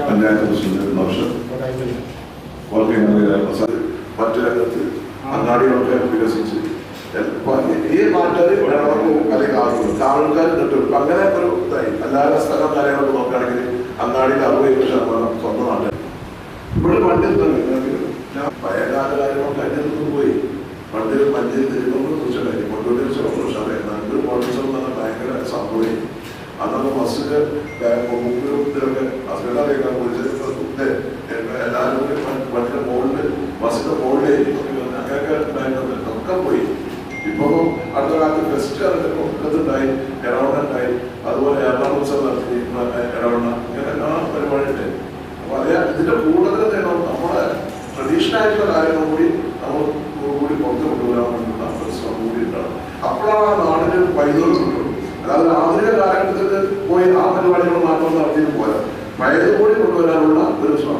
Panchayat president ദോഷം working മറ്റൊരംഗത്ത് അങ്ങാടികളൊക്കെ വികസിച്ച് ഈ മാറ്റം ഒരാൾക്കും അല്ലെങ്കിൽ ആവശ്യമില്ല ആൾക്കാർ കിട്ടും അങ്ങനെ ഒരു ഇതായി അല്ലാതെ സ്ഥലം കാര്യങ്ങളൊക്കെ അങ്ങാടിയിൽ അറുപത് ശതമാനം സ്വന്തം നാട്ടിൽ ഇവിടെ വണ്ടി പഴയകാല കാര്യങ്ങൾ പോയി. പണ്ട് പഞ്ചായത്ത് അന്നൊക്കെ ബസ്സിൽ മുമ്പിലൊക്കെ ഹസ്ബൻഡ് അറിയിക്കാൻ കുറിച്ച് എല്ലാവരും വണ്ടിയുടെ മുകളിൽ ബസ്സിന്റെ മുകളിൽ അങ്ങനെയൊക്കെ ഉണ്ടായിരുന്നത്. ഒക്കെ പോയി. ഇപ്പൊ അടുത്ത കാലത്ത് ഫെസ്റ്റ് ഇറങ്ങുന്നുണ്ടായി എറൗണ്ട് ഉണ്ടായി അതുപോലെ എറണാകുളം ഉത്സവം നടത്തി. എറൗണ്ട് ഇങ്ങനെ എല്ലാ പരിപാടിയുണ്ട് അപ്പൊ അതേ ഇതിന്റെ കൂടുതൽ നേരം നമ്മുടെ ട്രഡീഷണൽ ആയിട്ടുള്ള കാര്യങ്ങൾ കൂടി നമ്മൾ കൂടി പുറത്ത് കൊണ്ടുവരാൻ വേണ്ടിയുള്ള ഒരു ശ്രമം കൂടി ഉണ്ടാവും അപ്പോഴാണ് ആ നാടിന് വൈദ്യുതി കിട്ടുള്ളൂ അതായത് ആധുനിക പരിപാടികൾ മാത്രം നടത്തിയിട്ട് പോരാ. പഴയതുപോലെ കൊണ്ടുവരാനുള്ള ഒരു ശ്രമം.